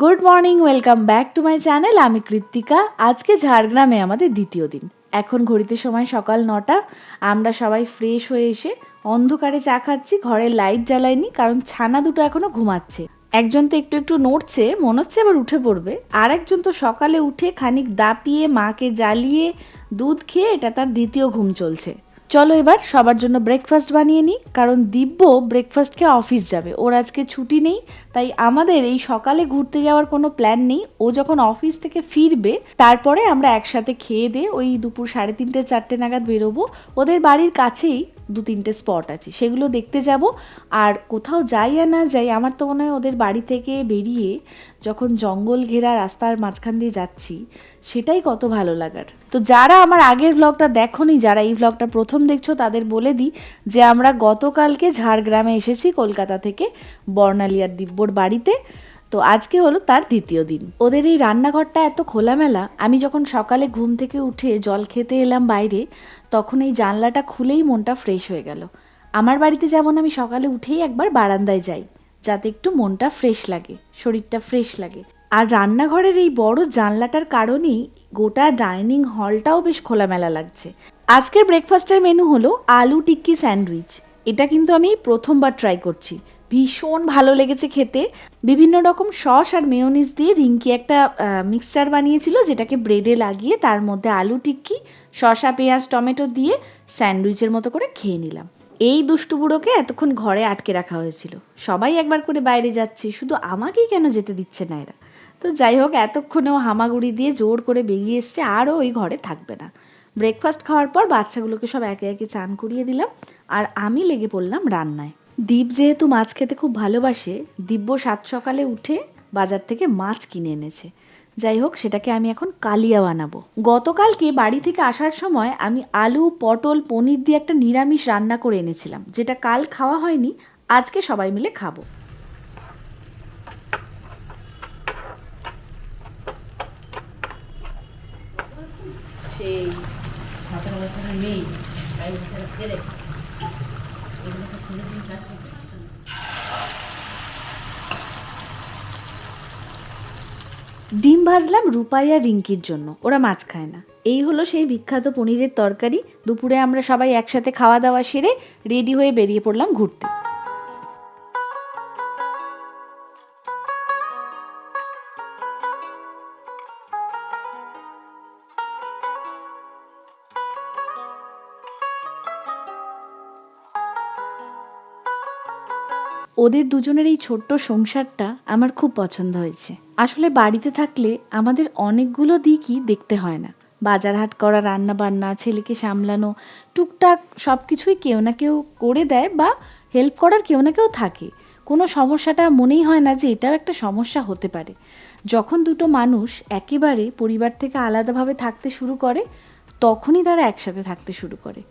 Good morning welcome back to my channel আমি কৃত্তিকা। আজকে ঝাড়গ্রামে আমাদের দ্বিতীয় দিন। এখন ঘড়িতে সময় সকাল নটা। আমরা সবাই ফ্রেশ হয়ে এসে অন্ধকারে চা খাচ্ছি, ঘরের লাইট জ্বালাইনি, কারণ ছানা দুটো এখনও ঘুমাচ্ছে। একজন তো একটু একটু নড়ছে, মনে হচ্ছে আবার উঠে পড়বে। আর একজন তো সকালে উঠে খানিক দাপিয়ে, মাকে জ্বালিয়ে দুধ খেয়ে এটা তার দ্বিতীয় ঘুম চলছে। চলো এবার সবার জন্য ব্রেকফাস্ট বানিয়ে নিই, কারণ দিব্য ব্রেকফাস্ট খেয়ে অফিস যাবে। ওর আজকে ছুটি নেই, তাই আমাদের এই সকালে ঘুরতে যাওয়ার কোনো প্ল্যান নেই। ও যখন অফিস থেকে ফিরবে, তারপরে আমরা একসাথে খেয়ে দিয়ে ওই দুপুর সাড়ে তিনটে, চারটে নাগাদ বেরোবো। ওদের বাড়ির কাছেই দু তিনটে স্পট আছে। সেগুলো দেখতে যাব। আর কোথাও যাই আর না যাই, আমার তো মনে হয় ওদের বাড়ি থেকে বেরিয়ে যখন জঙ্গল ঘেরা রাস্তার মাঝখান দিয়ে যাচ্ছি, সেটাই কত ভালো লাগার। তো যারা আমার আগের ব্লগটা দেখোনি, যারা এই ব্লগটা প্রথম দেখছ, তাদের বলে দিই যে আমরা গতকালকে ঝাড়গ্রামে এসেছি, কলকাতা থেকে বর্ণালিয়ার দিব্যর বাড়িতে। তো আজকে হলো তার দ্বিতীয় দিন। ওদের এই রান্নাঘরটা এত খোলামেলা, আমি যখন সকালে ঘুম থেকে উঠে জল খেতে এলাম বাইরে, তখন এই জানলাটা খুলেই মনটা ফ্রেশ হয়ে গেল। আমার বাড়িতে যেমন আমি সকালে উঠেই একবার বারান্দায় যাই, যাতে একটু মনটা ফ্রেশ লাগে, শরীরটা ফ্রেশ লাগে। আর রান্নাঘরের এই বড় জানলাটার কারণেই গোটা ডাইনিং হলটাও বেশ খোলামেলা লাগছে। আজকের ব্রেকফাস্টের মেনু হলো আলু টিক্কি স্যান্ডউইচ। এটা কিন্তু আমি প্রথমবার ট্রাই করছি। ভীষণ ভালো লেগেছে খেতে। বিভিন্ন রকম সস আর মেয়োনিজ দিয়ে রিঙ্কি একটা মিক্সচার বানিয়েছিল যেটাকে ব্রেডে লাগিয়ে তার মধ্যে আলু টিক্কি, শসা, পেঁয়াজ, টমেটো দিয়ে স্যান্ডউইচের মতো করে খেয়ে নিলাম। এই দুষ্টু বুড়োকে এতক্ষণ ঘরে আটকে রাখা হয়েছিল। সবাই একবার করে বাইরে যাচ্ছে, শুধু আমাকেই কেন যেতে দিচ্ছে না এরা? তো যাই হোক, এতক্ষণেও হামাগুড়ি দিয়ে জোর করে বেরিয়ে এসছে, আরও ওই ঘরে থাকবে না। ব্রেকফাস্ট খাওয়ার পর বাচ্চাগুলোকে সব একে একে চান করিয়ে দিলাম, আর আমি লেগে পড়লাম রান্নায়। দীপ যেহেতু মাছ খেতে খুব ভালোবাসে, দিব্য সাত সকালে উঠে বাজার থেকে মাছ কিনে এনেছে। যাই হোক, সেটাকে আমি এখন কালিয়া বানাবো। গতকালকে বাড়ি থেকে আসার সময় আমি আলু, পটল, পনির দিয়ে একটা নিরামিষ রান্না করে এনেছিলাম, যেটা কাল খাওয়া হয়নি, আজকে সবাই মিলে খাব। সেই মাথার মাথাটা নেই তাই মাথাটা ছেড়ে ডিম ভাজলাম রূপাই আর রিঙ্কির জন্য। ওরা মাছ খায় না। এই হলো সেই বিখ্যাত পনিরের তরকারি। দুপুরে আমরা সবাই একসাথে খাওয়া দাওয়া সেরে রেডি হয়ে বেরিয়ে পড়লাম ঘুরতে। ওদের দুজনের এই ছোট্ট সংসারটা আমার খুব পছন্দ হয়েছে। আসলে বাড়িতে থাকলে আমাদের অনেকগুলো দিকই দেখতে হয় না। বাজার হাট করা রান্না বান্না ছেলেকে সামলানো, টুকটাক সব কিছুই কেউ না কেউ করে দেয় বা হেল্প করার কেউ না কেউ থাকে। কোনো সমস্যাটা মনেই হয় না যে এটাও একটা সমস্যা হতে পারে। যখন দুটো মানুষ একেবারে পরিবার থেকে আলাদাভাবে থাকতে শুরু করে, তখনই তারা একসাথে থাকতে শুরু করে।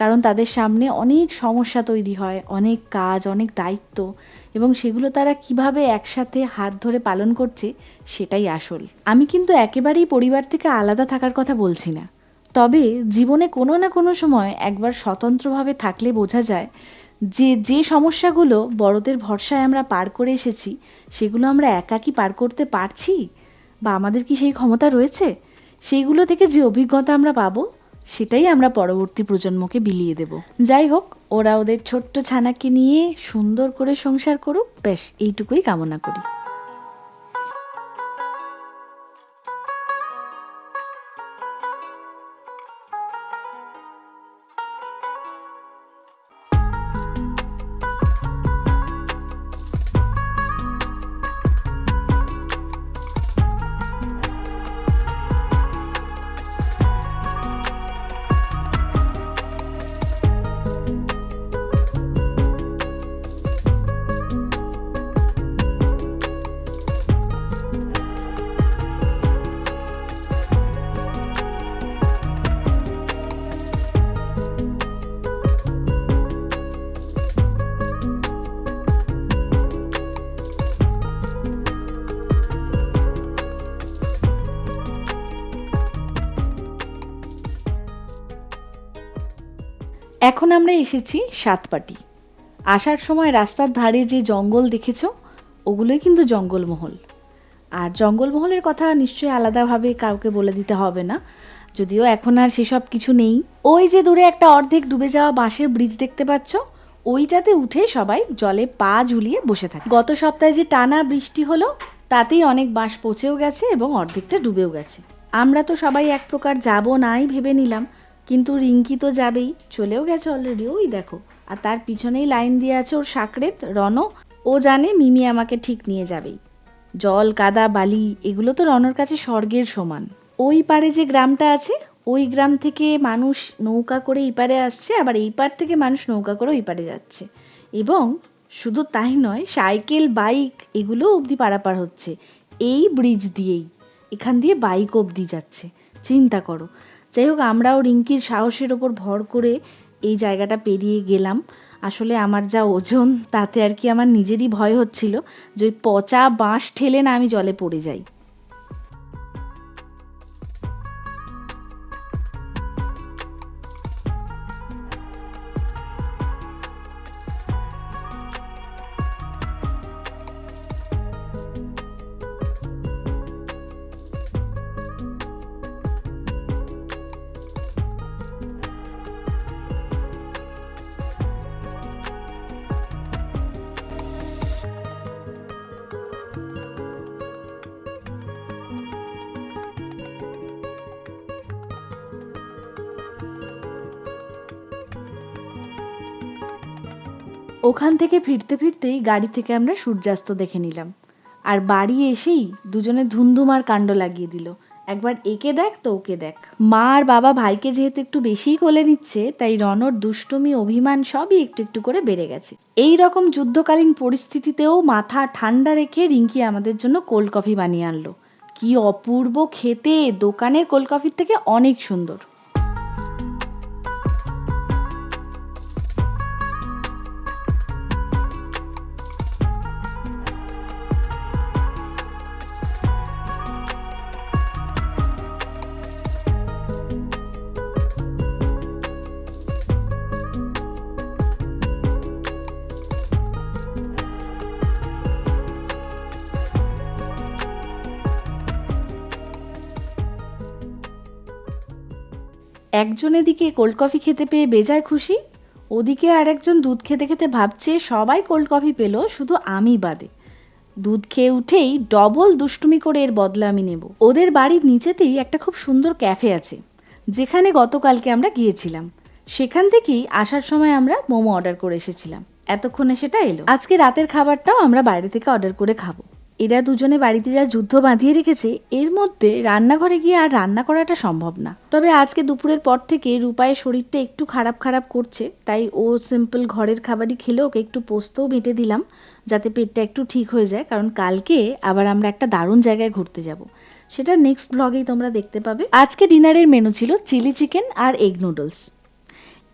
কারণ তাদের সামনে অনেক সমস্যা তৈরি হয়, অনেক কাজ, অনেক দায়িত্ব এবং সেগুলো তারা কীভাবে একসাথে হাত ধরে পালন করছে সেটাই আসল। আমি কিন্তু একেবারেই পরিবার থেকে আলাদা থাকার কথা বলছি না। তবে জীবনে কোনো না কোনো সময় একবার স্বতন্ত্রভাবে থাকলে বোঝা যায় যে যে সমস্যাগুলো বড়দের ভরসায় আমরা পার করে এসেছি, সেগুলো আমরা একা কি পার করতে পারছি? বা আমাদের কি সেই ক্ষমতা রয়েছে? সেইগুলো থেকে যে অভিজ্ঞতা আমরা পাবো? সেটাই আমরা পরবর্তী প্রজন্মকে বিলিয়ে দেব। যাই হোক, ওরা ওদের ছোট্ট ছানাকে নিয়ে সুন্দর করে সংসার করুক, ব্যাস, এইটুকুই কামনা করি। এখন আমরা এসেছি সাতপাটি। আসার সময় রাস্তার ধারে যে জঙ্গল দেখেছ, ওগুলোই কিন্তু জঙ্গলমহল। আর জঙ্গলমহলের কথা নিশ্চয়ই আলাদাভাবে কাউকে বলে দিতে হবে না। যদিও এখন আর সেসব কিছু নেই। ওই যে দূরে একটা অর্ধেক ডুবে যাওয়া বাঁশের ব্রিজ দেখতে পাচ্ছ, ওইটাতে উঠে সবাই জলে পা ঝুলিয়ে বসে থাকে। গত সপ্তাহে যে টানা বৃষ্টি হলো, তাতেই অনেক বাঁশ পচেও গেছে এবং অর্ধেকটা ডুবেও গেছে। আমরা তো সবাই এক প্রকার যাব নাই ভেবে নিলাম কিন্তু রিঙ্কি তো যাবেই, চলেও গেছে অলরেডি ওই দেখো। আর তার পিছনেই লাইন দিয়ে আছে ওর সাকরেত রণ ও জানে মিমি আমাকে ঠিক নিয়ে যাবেই। জল, কাদা, বালি, এগুলো তো রনর কাছে স্বর্গের সমান। ওই পারে যে গ্রামটা আছে, ওই গ্রাম থেকে মানুষ নৌকা করে এই পারে আসছে, আবার এই পার থেকে মানুষ নৌকা করে ওই পারে যাচ্ছে। এবং শুধু তাই নয়, সাইকেল, বাইক, এগুলো অবধি পারাপার হচ্ছে। এই ব্রিজ দিয়েই। এখান দিয়ে বাইক অবধি যাচ্ছে। চিন্তা করো। যাই হোক, আমরাও রিঙ্কির সাহসের ওপর ভর করে এই জায়গাটা পেরিয়ে গেলাম। আসলে আমার যা ওজন, তাতে আর কি আমার নিজেরই ভয় হচ্ছিল যে ওই পচা বাঁশ ঠেলে না আমি জলে পড়ে যাই। ওখান থেকে ফিরতে ফিরতেই গাড়ি থেকে আমরা সূর্যাস্ত দেখে নিলাম। আর বাড়ি এসেই দুজনে ধুমধুমার কাণ্ড লাগিয়ে দিল। একবার একে দেখ তো ওকে দেখ। মা আর বাবা ভাইকে যেহেতু একটু বেশিই কোলে নিচ্ছে, তাই রনর দুষ্টুমি, অভিমান সবই একটু একটু করে বেড়ে গেছে। এই রকম যুদ্ধকালীন পরিস্থিতিতেও মাথা ঠান্ডা রেখে রিঙ্কি আমাদের জন্য কোল্ড কফি বানিয়ে আনলো। কি অপূর্ব খেতে! দোকানের কোল্ড কফির থেকে অনেক সুন্দর। একজন এদিকে কোল্ড কফি খেতে পেয়ে বেজায় খুশি, ওদিকে আর একজন দুধ খেতে খেতে ভাবছে সবাই কোল্ড কফি পেল, শুধু আমি বাদে। দুধ খেয়ে উঠেই ডবল দুষ্টুমি করে এর বদলা আমি নেব। ওদের বাড়ির নিচেতেই একটা খুব সুন্দর ক্যাফে আছে, যেখানে গতকালকে আমরা গিয়েছিলাম। সেখান থেকেই আসার সময় আমরা মোমো অর্ডার করে এসেছিলাম। এতক্ষণে সেটা এলো। আজকে রাতের খাবারটাও আমরা বাইরে থেকে অর্ডার করে খাব। এরা দুজনে বাড়িতে যা যুদ্ধ বাঁধিয়ে রেখেছে, এর মধ্যে রান্নাঘরে গিয়ে আর রান্না করাটা সম্ভব না। তবে আজকে দুপুরের পর থেকে রূপায়ের শরীরটা একটু খারাপ খারাপ করছে, তাই ও সিম্পল ঘরের খাবারই খেলে ওকে একটু পোস্তও বেটে দিলাম, যাতে পেটটা একটু ঠিক হয়ে যায়, কারণ কালকে আবার আমরা একটা দারুণ জায়গায় ঘুরতে যাব। সেটা নেক্সট ব্লগেই তোমরা দেখতে পাবে। আজকে ডিনারের মেনু ছিল চিলি চিকেন আর এগ নুডলস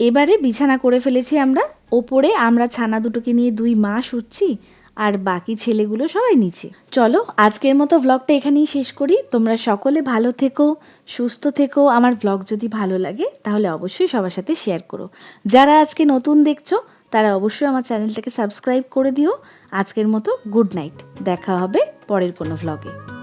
এবারে বিছানা করে ফেলেছি আমরা। ওপরে আমরা ছানা দুটোকে নিয়ে দুই মাস উঠছি আর বাকি ছেলেগুলো সবাই নিচে। চলো, আজকের মতো ভ্লগটা এখানেই শেষ করি। তোমরা সকলে ভালো থেকো, সুস্থ থেকো। আমার ভ্লগ যদি ভালো লাগে, তাহলে অবশ্যই সবার সাথে শেয়ার করো। যারা আজকে নতুন দেখছ, তারা অবশ্যই আমার চ্যানেলটাকে সাবস্ক্রাইব করে দিও। আজকের মতো গুড নাইট দেখা হবে পরের কোনো ভ্লগে